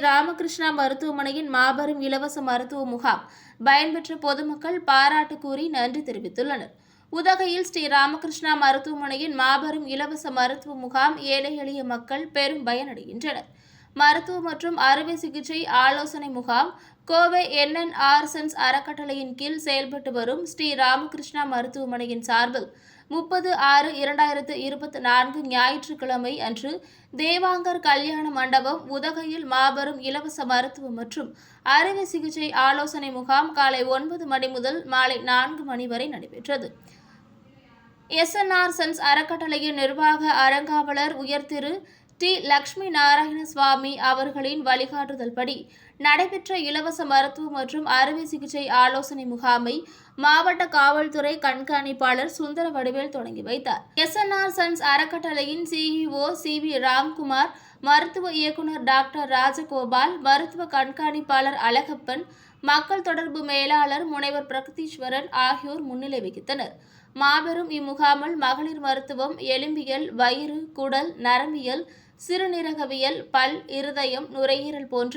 ராமகிருஷ்ணா மருத்துவமனையின் மாபெரும் இலவச மருத்துவ முகாம் பயன்பெற்ற பொதுமக்கள் பாராட்டு கூறி நன்றி தெரிவித்துள்ளனர். உதகையில் ஸ்ரீ ராமகிருஷ்ணா மருத்துவமனையின் மாபெரும் இலவச மருத்துவ முகாம் ஏழை எளிய மக்கள் பெரும் பயனடைகின்றனர். மருத்துவ மற்றும் அறுவை சிகிச்சை ஆலோசனை முகாம் கோவை என்என்ஆர் சென்ஸ் அறக்கட்டளையின் கீழ் செயல்பட்டு வரும் ஸ்ரீ ராமகிருஷ்ணா மருத்துவமனையின் சார்பில் முப்பது ஆறு இரண்டாயிரத்து இருபத்தி நான்கு ஞாயிற்றுக்கிழமை அன்று தேவாங்கர் கல்யாண மண்டபம் உதகையில் மாபெரும் இலவச மருத்துவ மற்றும் அறுவை சிகிச்சை ஆலோசனை முகாம் காலை ஒன்பது மணி முதல் மாலை நான்கு மணி வரை நடைபெற்றது. எஸ்என்ஆர் சென்ஸ் அறக்கட்டளையின் நிர்வாக அறங்காவலர் உயர்திரு டி லக்ஷ்மி நாராயண சுவாமி அவர்களின் வழிகாட்டுதல்படி நடைபெற்ற இலவச மருத்துவ மற்றும் அறுவை சிகிச்சை ஆலோசனை முகாமை மாவட்ட காவல்துறை கண்காணிப்பாளர் சுந்தர வடிவேல் தொடங்கி வைத்தார். எஸ்என்ஆர் சன்ஸ் அறக்கட்டளையின் சிஇஓ சி வி ராம்குமார் மருத்துவ இயக்குனர் டாக்டர் ராஜகோபால் மருத்துவ கண்காணிப்பாளர் அழகப்பன் மக்கள் தொடர்பு மேலாளர் முனைவர் பிரகதீஸ்வரன் ஆகியோர் முன்னிலை வகித்தனர். மாபெரும் இம்முகாமில் மகளிர் மருத்துவம் எலும்பியல் வயிறு குடல் நரம்பியல் சிறுநீரகவியல் பல் இருதயம் நுரையீரல் போன்ற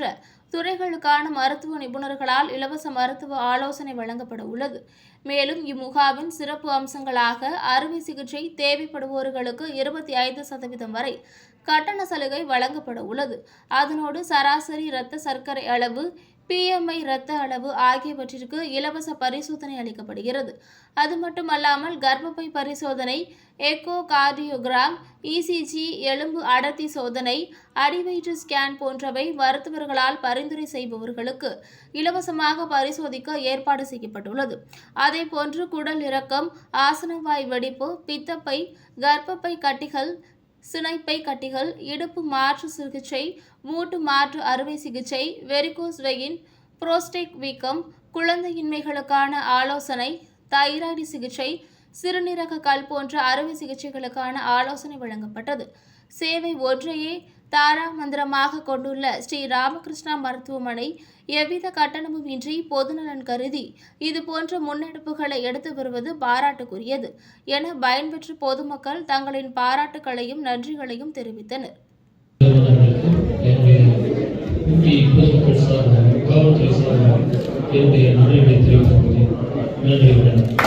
துறைகளுக்கான மருத்துவ நிபுணர்களால் இலவச மருத்துவ ஆலோசனை வழங்கப்பட உள்ளது. மேலும் இம்முகாமின் சிறப்பு அம்சங்களாக அறுவை சிகிச்சை தேவைப்படுவோர்களுக்கு இருபத்தி ஐந்து சதவீதம் வரை கட்டண சலுகை வழங்கப்பட உள்ளது. அதனோடு சராசரி இரத்த சர்க்கரை அளவு பிஎம்ஐ இரத்த அளவு ஆகியவற்றிற்கு இலவச பரிசோதனை அளிக்கப்படுகிறது. அது மட்டுமல்லாமல் கர்ப்பப்பை பரிசோதனை எக்கோ கார்டியோகிராம் இசிஜி எலும்பு அடர்த்தி சோதனை அடிவயிற்று ஸ்கேன் போன்றவை மருத்துவர்களால் பரிந்துரை செய்பவர்களுக்கு இலவசமாக பரிசோதிக்க ஏற்பாடு செய்யப்பட்டுள்ளது. அதேபோன்று குடல் இறக்கம் ஆசனவாய் வெடிப்பு பித்தப்பை கர்ப்பப்பை கட்டிகள் சினைப்பை கட்டிகள் இடுப்பு மாற்று சிகிச்சை மூட்டு மாற்று அறுவை சிகிச்சை வெரிகோஸ் வெயின் புரோஸ்டேக் வீக்கம் குழந்தையின்மைகளுக்கான ஆலோசனை தைராய்டு சிகிச்சை சிறுநீரக கல் போன்ற அறுவை சிகிச்சைகளுக்கான ஆலோசனை வழங்கப்பட்டது. சேவை ஒன்றையே தாராமந்திரமாக கொண்டுள்ள ஸ்ரீ ராமகிருஷ்ணா மருத்துவமனை எவ்வித கட்டணமும் இன்றி பொதுநலன் கருதி இதுபோன்ற முன்னெடுப்புகளை எடுத்து வருவது பாராட்டுக்குரியது என பயன்பெற்ற பொதுமக்கள் தங்களின் பாராட்டுகளையும் நன்றிகளையும் தெரிவித்தனர். என்னுடைய நன்றிகளை தெரிவித்துக் கொள்கிறேன் நன்றி.